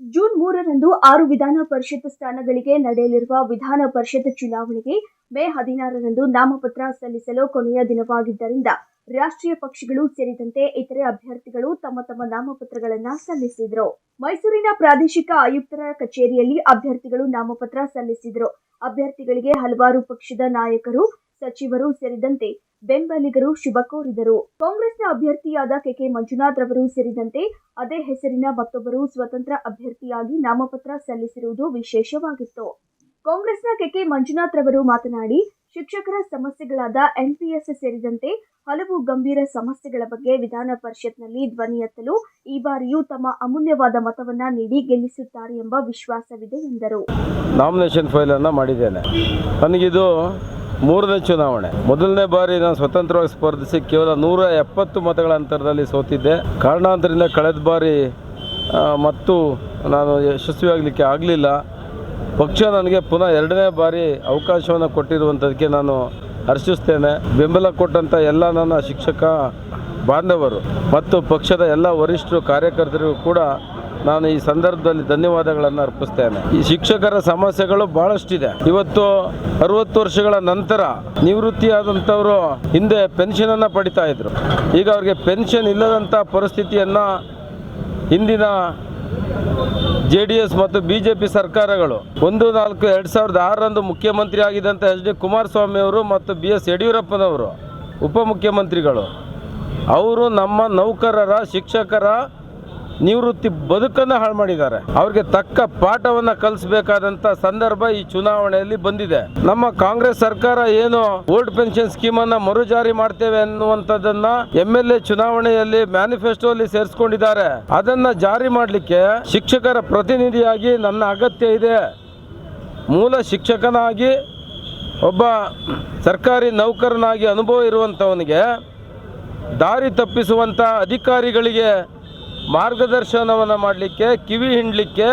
June ಮೂರರಂದು ಆರು ವಿಧಾನ ಪರಿಷತ್ ಸ್ಥಾನಗಳಿಗೆ ನಡೆಯಲಿರುವ ವಿಧಾನ ಪರಿಷತ್ ಚುನಾವಣೆಗೆ ಮೇ ಹದಿನಾರರಂದು ನಾಮಪತ್ರ ಸಲ್ಲಿಸಲು ಕೊನೆಯ ದಿನವಾಗಿದ್ದರಿಂದ ರಾಷ್ಟ್ರೀಯ ಪಕ್ಷಗಳು ಸೇರಿದಂತೆ ಇತರೆ ಅಭ್ಯರ್ಥಿಗಳು ತಮ್ಮ ತಮ್ಮ ನಾಮಪತ್ರಗಳನ್ನು ಸಲ್ಲಿಸಿದರು. ಮೈಸೂರಿನ ಪ್ರಾದೇಶಿಕ ಆಯುಕ್ತರ ಕಚೇರಿಯಲ್ಲಿ ಅಭ್ಯರ್ಥಿಗಳು ನಾಮಪತ್ರ ಸಲ್ಲಿಸಿದರು. ಅಭ್ಯರ್ಥಿಗಳಿಗೆ ಹಲವಾರು ಪಕ್ಷದ ನಾಯಕರು ಸಚಿವರು ಸೇರಿದಂತೆ ಬೆಂಬಲಿಗರು ಶುಭ ಕೋರಿದರು. ಕಾಂಗ್ರೆಸ್ನ ಅಭ್ಯರ್ಥಿಯಾದ ಕೆಕೆ ಮಂಜುನಾಥ್ ರವರು ಸೇರಿದಂತೆ ಅದೇ ಹೆಸರಿನ ಮತ್ತೊಬ್ಬರು ಸ್ವತಂತ್ರ ಅಭ್ಯರ್ಥಿಯಾಗಿ ನಾಮಪತ್ರ ಸಲ್ಲಿಸಿರುವುದು ವಿಶೇಷವಾಗಿತ್ತು. ಕಾಂಗ್ರೆಸ್ನ ಕೆಕೆ ಮಂಜುನಾಥ್ ರವರು ಮಾತನಾಡಿ, ಶಿಕ್ಷಕರ ಸಮಸ್ಯೆಗಳಾದ ಎನ್ಪಿಎಸ್ ಸೇರಿದಂತೆ ಹಲವು ಗಂಭೀರ ಸಮಸ್ಯೆಗಳ ಬಗ್ಗೆ ವಿಧಾನ ಪರಿಷತ್ನಲ್ಲಿ ಧ್ವನಿ ಎತ್ತಲು ಈ ಬಾರಿಯೂ ತಮ್ಮ ಅಮೂಲ್ಯವಾದ ಮತವನ್ನ ನೀಡಿ ಗೆಲ್ಲಿಸುತ್ತಾರೆ ಎಂಬ ವಿಶ್ವಾಸವಿದೆ ಎಂದರು. ನಾಮಿನೇಷನ್ ಫೈಲನ್ನು ಮಾಡಿದ್ದೇನೆ. ನನಗಿದು ಮೂರನೇ ಚುನಾವಣೆ. ಮೊದಲನೇ ಬಾರಿ ನಾನು ಸ್ವತಂತ್ರವಾಗಿ ಸ್ಪರ್ಧಿಸಿ ಕೇವಲ ನೂರ ಎಪ್ಪತ್ತು ಮತಗಳ ಅಂತರದಲ್ಲಿ ಸೋತಿದ್ದೆ. ಕಾರಣಾಂತರದಿಂದ ಕಳೆದ ಬಾರಿ ಮತ್ತು ನಾನು ಯಶಸ್ವಿಯಾಗಲಿಕ್ಕೆ ಆಗಲಿಲ್ಲ. ಪಕ್ಷ ನನಗೆ ಪುನಃ ಎರಡನೇ ಬಾರಿ ಅವಕಾಶವನ್ನು ಕೊಟ್ಟಿರುವಂಥದ್ದಕ್ಕೆ ನಾನು ಹರ್ಷಿಸ್ತೇನೆ. ಬೆಂಬಲ ಕೊಟ್ಟಂಥ ಎಲ್ಲ ನನ್ನ ಶಿಕ್ಷಕ ಬಾಂಧವರು ಮತ್ತು ಪಕ್ಷದ ಎಲ್ಲ ವರಿಷ್ಠರು, ಕಾರ್ಯಕರ್ತರಿಗೂ ಕೂಡ ನಾನು ಈ ಸಂದರ್ಭದಲ್ಲಿ ಧನ್ಯವಾದಗಳನ್ನು ಅರ್ಪಿಸ್ತೇನೆ. ಈ ಶಿಕ್ಷಕರ ಸಮಸ್ಯೆಗಳು ಬಹಳಷ್ಟಿದೆ. ಇವತ್ತು ಅರವತ್ತು ವರ್ಷಗಳ ನಂತರ ನಿವೃತ್ತಿಯಾದಂಥವರು ಹಿಂದೆ ಪೆನ್ಷನ್ ಅನ್ನು ಪಡಿತಾ ಇದ್ರು. ಈಗ ಅವ್ರಿಗೆ ಪೆನ್ಷನ್ ಇಲ್ಲದಂಥ ಪರಿಸ್ಥಿತಿಯನ್ನ ಹಿಂದಿನ ಜೆ ಡಿ ಎಸ್ ಮತ್ತು ಬಿ ಜೆ ಪಿ ಸರ್ಕಾರಗಳು ಒಂದು ನಾಲ್ಕು ಎರಡು ಸಾವಿರದ ಆರರಂದು ಮುಖ್ಯಮಂತ್ರಿ ಆಗಿದ್ದಂಥ ಎಚ್ ಡಿ ಕುಮಾರಸ್ವಾಮಿ ಅವರು ಮತ್ತು ಬಿ ಎಸ್ ಯಡಿಯೂರಪ್ಪನವರು ಉಪಮುಖ್ಯಮಂತ್ರಿಗಳು. ಅವರು ನಮ್ಮ ನೌಕರರ, ಶಿಕ್ಷಕರ ನಿವೃತ್ತಿ ಬದುಕನ್ನು ಹಾಳು ಮಾಡಿದ್ದಾರೆ. ಅವ್ರಿಗೆ ತಕ್ಕ ಪಾಠವನ್ನು ಕಲಿಸಬೇಕಾದಂತ ಸಂದರ್ಭ ಈ ಚುನಾವಣೆಯಲ್ಲಿ ಬಂದಿದೆ. ನಮ್ಮ ಕಾಂಗ್ರೆಸ್ ಸರ್ಕಾರ ಏನು ಓಲ್ಡ್ ಪೆನ್ಷನ್ ಸ್ಕೀಮ್ ಅನ್ನ ಮರು ಜಾರಿ ಮಾಡ್ತೇವೆ ಅನ್ನುವಂಥದ್ದನ್ನ ಎಂ ಎಲ್ ಎ ಚುನಾವಣೆಯಲ್ಲಿ ಮ್ಯಾನಿಫೆಸ್ಟೋ ಅಲ್ಲಿ ಸೇರಿಸ್ಕೊಂಡಿದ್ದಾರೆ. ಅದನ್ನ ಜಾರಿ ಮಾಡಲಿಕ್ಕೆ ಶಿಕ್ಷಕರ ಪ್ರತಿನಿಧಿಯಾಗಿ ನನ್ನ ಅಗತ್ಯ ಇದೆ. ಮೂಲ ಶಿಕ್ಷಕನಾಗಿ, ಒಬ್ಬ ಸರ್ಕಾರಿ ನೌಕರನಾಗಿ ಅನುಭವ ಇರುವಂಥವನಿಗೆ ದಾರಿ ತಪ್ಪಿಸುವಂಥ ಅಧಿಕಾರಿಗಳಿಗೆ ಮಾರ್ಗದರ್ಶನವನ್ನು ಮಾಡಲಿಕ್ಕೆ, ಕಿವಿ ಹಿಂಡಲಿಕ್ಕೆ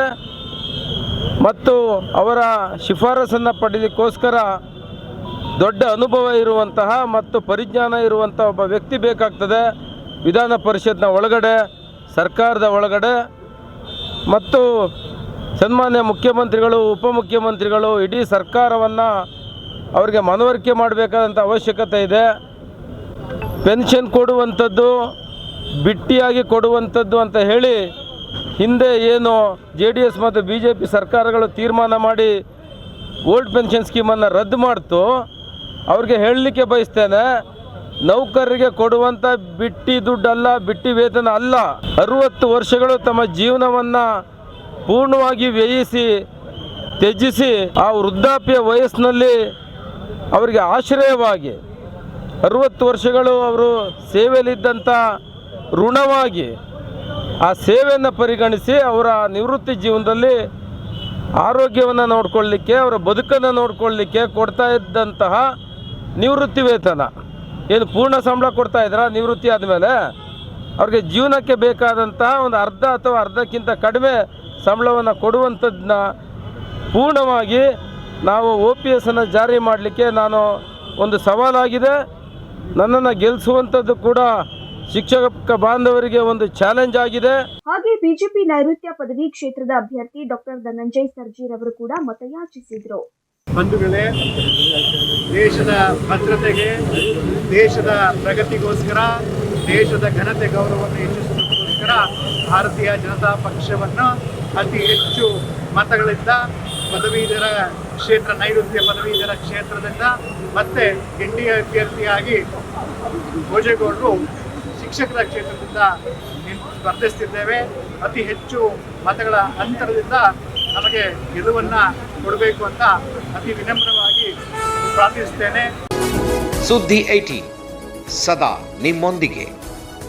ಮತ್ತು ಅವರ ಶಿಫಾರಸನ್ನು ಪಡೆದಕ್ಕೋಸ್ಕರ ದೊಡ್ಡ ಅನುಭವ ಇರುವಂತಹ ಮತ್ತು ಪರಿಜ್ಞಾನ ಇರುವಂಥ ಒಬ್ಬ ವ್ಯಕ್ತಿ ಬೇಕಾಗ್ತದೆ. ವಿಧಾನ ಪರಿಷತ್ನ ಒಳಗಡೆ, ಸರ್ಕಾರದ ಒಳಗಡೆ ಮತ್ತು ಸನ್ಮಾನ್ಯ ಮುಖ್ಯಮಂತ್ರಿಗಳು, ಉಪಮುಖ್ಯಮಂತ್ರಿಗಳು ಇಡೀ ಸರ್ಕಾರವನ್ನು ಅವರಿಗೆ ಮನವರಿಕೆ ಮಾಡಬೇಕಾದಂಥ ಅವಶ್ಯಕತೆ ಇದೆ. ಪೆನ್ಷನ್ ಕೊಡುವಂಥದ್ದು ಬಿಟ್ಟಿಯಾಗಿ ಕೊಡುವಂಥದ್ದು ಅಂತ ಹೇಳಿ ಹಿಂದೆ ಏನು ಜೆ ಡಿ ಎಸ್ ಮತ್ತು ಬಿ ಜೆ ಪಿ ಸರ್ಕಾರಗಳು ತೀರ್ಮಾನ ಮಾಡಿ ಓಲ್ಡ್ ಪೆನ್ಷನ್ ಸ್ಕೀಮನ್ನು ರದ್ದು ಮಾಡ್ತು. ಅವ್ರಿಗೆ ಹೇಳಲಿಕ್ಕೆ ಬಯಸ್ತೇನೆ, ನೌಕರರಿಗೆ ಕೊಡುವಂಥ ಬಿಟ್ಟಿ ದುಡ್ಡಲ್ಲ, ಬಿಟ್ಟಿ ವೇತನ ಅಲ್ಲ. ಅರುವತ್ತು ವರ್ಷಗಳು ತಮ್ಮ ಜೀವನವನ್ನು ಪೂರ್ಣವಾಗಿ ವ್ಯಯಿಸಿ, ತ್ಯಜಿಸಿ ಆ ವೃದ್ಧಾಪ್ಯ ವಯಸ್ಸಿನಲ್ಲಿ ಅವರಿಗೆ ಆಶ್ರಯವಾಗಿ ಅರುವತ್ತು ವರ್ಷಗಳು ಅವರು ಸೇವೆಯಲ್ಲಿದ್ದಂಥ ಋಣವಾಗಿ ಆ ಸೇವೆಯನ್ನು ಪರಿಗಣಿಸಿ ಅವರ ನಿವೃತ್ತಿ ಜೀವನದಲ್ಲಿ ಆರೋಗ್ಯವನ್ನು ನೋಡ್ಕೊಳ್ಳಿಕ್ಕೆ, ಅವರ ಬದುಕನ್ನು ನೋಡ್ಕೊಳ್ಳಿಕ್ಕೆ ಕೊಡ್ತಾ ಇದ್ದಂತಹ ನಿವೃತ್ತಿ ವೇತನ. ಏನು ಪೂರ್ಣ ಸಂಬಳ ಕೊಡ್ತಾ ಇದ್ರ ನಿವೃತ್ತಿ ಆದಮೇಲೆ? ಅವ್ರಿಗೆ ಜೀವನಕ್ಕೆ ಬೇಕಾದಂತಹ ಒಂದು ಅರ್ಧ ಅಥವಾ ಅರ್ಧಕ್ಕಿಂತ ಕಡಿಮೆ ಸಂಬಳವನ್ನು ಕೊಡುವಂಥದ್ದನ್ನ ಪೂರ್ಣವಾಗಿ ನಾವು ಒ ಪಿ ಎಸ್ಸನ್ನು ಜಾರಿ ಮಾಡಲಿಕ್ಕೆ ನಾನು ಒಂದು ಸವಾಲಾಗಿದೆ. ನನ್ನನ್ನು ಗೆಲ್ಲಿಸುವಂಥದ್ದು ಕೂಡ ಶಿಕ್ಷಕ ಬಾಂಧವರಿಗೆ ಒಂದು ಚಾಲೆಂಜ್ ಆಗಿದೆ. ಹಾಗೆ ಬಿಜೆಪಿ ನೈಋತ್ಯ ಪದವಿ ಕ್ಷೇತ್ರದ ಅಭ್ಯರ್ಥಿ ಡಾಕ್ಟರ್ ಧನಂಜಯ್ ಸರ್ಜೀರವರು ಕೂಡ ಮತಯಾಚಿಸಿದ್ರು. ಬಂಧುಗಳೇ ದೇಶದ ಭದ್ರತೆಗೆ ದೇಶದ ಪ್ರಗತಿಗೋಸ್ಕರ ದೇಶದ ಘನತೆ ಗೌರವವನ್ನು ಹೆಚ್ಚಿಸುವುದಕ್ಕೋಸ್ಕರ ಭಾರತೀಯ ಜನತಾ ಪಕ್ಷವನ್ನು ಅತಿ ಹೆಚ್ಚು ಮತಗಳಿಂದ ಪದವೀಧರ ಕ್ಷೇತ್ರ ನೈಋತ್ಯ ಪದವೀಧರ ಕ್ಷೇತ್ರದಿಂದ ಮತ್ತೆ ಎನ್ ಡಿ ಎ ಅಭ್ಯರ್ಥಿಯಾಗಿ ಭೋಜೇಗೌಡರು ಶಿಕ್ಷಕರ ಕ್ಷೇತ್ರದಿಂದ ಸ್ಪರ್ಧಿಸ್ತಿದ್ದೇವೆ. ಅತಿ ಹೆಚ್ಚು ಮತಗಳ ಅಂತರದಿಂದ ನಮಗೆ ಗೆಲುವನ್ನ ಕೊಡಬೇಕು ಅಂತ ಅತಿ ವಿನಮ್ರವಾಗಿ ಪ್ರಾರ್ಥಿಸುತ್ತೇನೆ. ಸುದ್ದಿ ಐಟಿ ಸದಾ ನಿಮ್ಮೊಂದಿಗೆ.